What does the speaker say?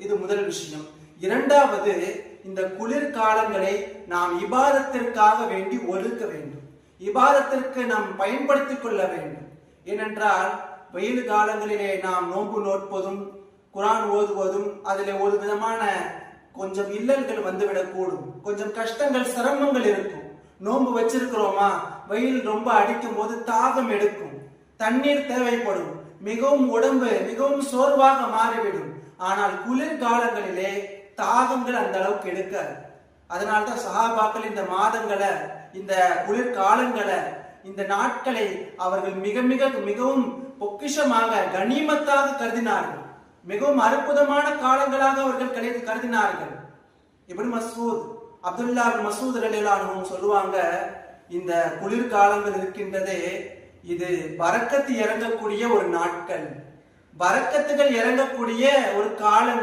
இது முதல் விஷயம். இரண்டாவது இந்த குளிர்காலங்களை நாம் இபாதத்திற்காக வேண்டி ஒதுக்க வேண்டும். இபாதத்திற்கு நாம் பயன்படுத்திக் கொள்ள வேண்டும். ஏனென்றால் வெயில் காலங்களிலே நாம் நோன்பு நோட்பதும் குரான் ஓதுவதும் அதில் ஒரு விதமான கொஞ்சம் இல்லல்கள் வந்துவிடக்கூடும். கொஞ்சம் கஷ்டங்கள் சிரமங்கள் இருக்கும். நோன்பு வச்சிருக்கிறோமா? வெயில் ரொம்ப அடிக்கும் போது தாகம் எடுக்கும். தண்ணீர் தேவைப்படும். மிகவும் உடம்பு மிகவும் சோர்வாக மாறிவிடும். ஆனால் குளிர்காலங்களிலே தாகங்கள் அந்த அளவுக்கு எடுக்காது. அதனால்தான் சஹாபாக்கள் இந்த மாதங்களை இந்த குளிர்காலங்களை இந்த நாட்களை அவர்கள் மிக மிக மிகவும் பொக்கிஷமாக கனிமத்தாக கருதினார்கள். மிகவும் அற்புதமான காலங்களாக அவர்கள் கிடைத்து கருதினார்கள். இப்படி மசூத் அப்துல்லா மசூத் ரலியல்லாஹு சொல்லுவாங்க இந்த குளிர்காலங்கள் இருக்கின்றதே இது பரக்கத்து இறங்கக்கூடிய ஒரு நாட்கள். பரக்கத்துகள் இறங்கக்கூடிய ஒரு காலம்